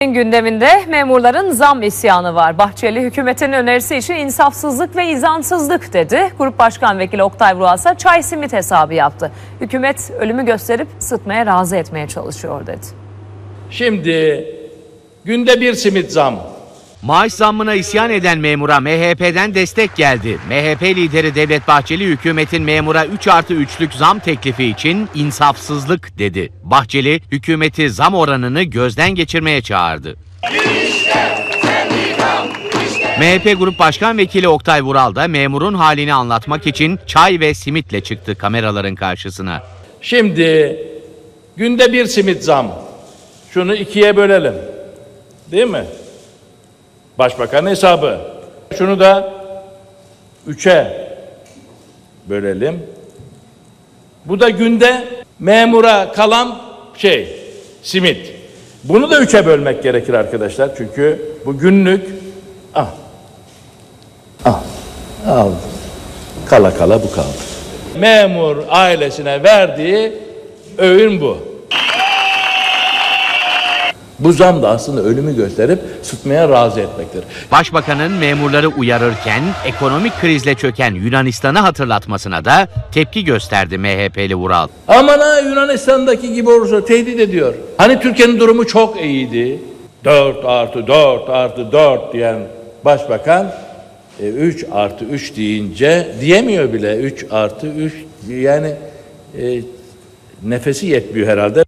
Gündeminde memurların zam isyanı var. Bahçeli hükümetin önerisi için insafsızlık ve izansızlık dedi. Grup Başkan Vekili Oktay ise çay simit hesabı yaptı. Hükümet ölümü gösterip sıtmaya razı etmeye çalışıyor dedi. Şimdi günde bir simit zam. Maaş zammına isyan eden memura MHP'den destek geldi. MHP lideri Devlet Bahçeli hükümetin memura 3 artı 3'lük zam teklifi için insafsızlık dedi. Bahçeli hükümeti zam oranını gözden geçirmeye çağırdı. MHP Grup Başkan Vekili Oktay Vural da memurun halini anlatmak için çay ve simitle çıktı kameraların karşısına. Şimdi günde bir simit zam. Şunu ikiye bölelim. Değil mi? Başbakan hesabı. Şunu da üçe bölelim. Bu da günde memura kalan şey simit. Bunu da üçe bölmek gerekir arkadaşlar. Çünkü bu günlük ah ah al kala kala bu kaldı. Memur ailesine verdiği öğün bu. Bu zam da aslında ölümü gösterip sıtmaya razı etmektir. Başbakanın memurları uyarırken ekonomik krizle çöken Yunanistan'ı hatırlatmasına da tepki gösterdi MHP'li Vural. Aman ha Yunanistan'daki gibi olursa tehdit ediyor. Hani Türkiye'nin durumu çok iyiydi. 4 artı 4 artı 4 diyen başbakan 3 artı 3 deyince diyemiyor bile 3 artı 3 yani e, nefesi yetmiyor herhalde.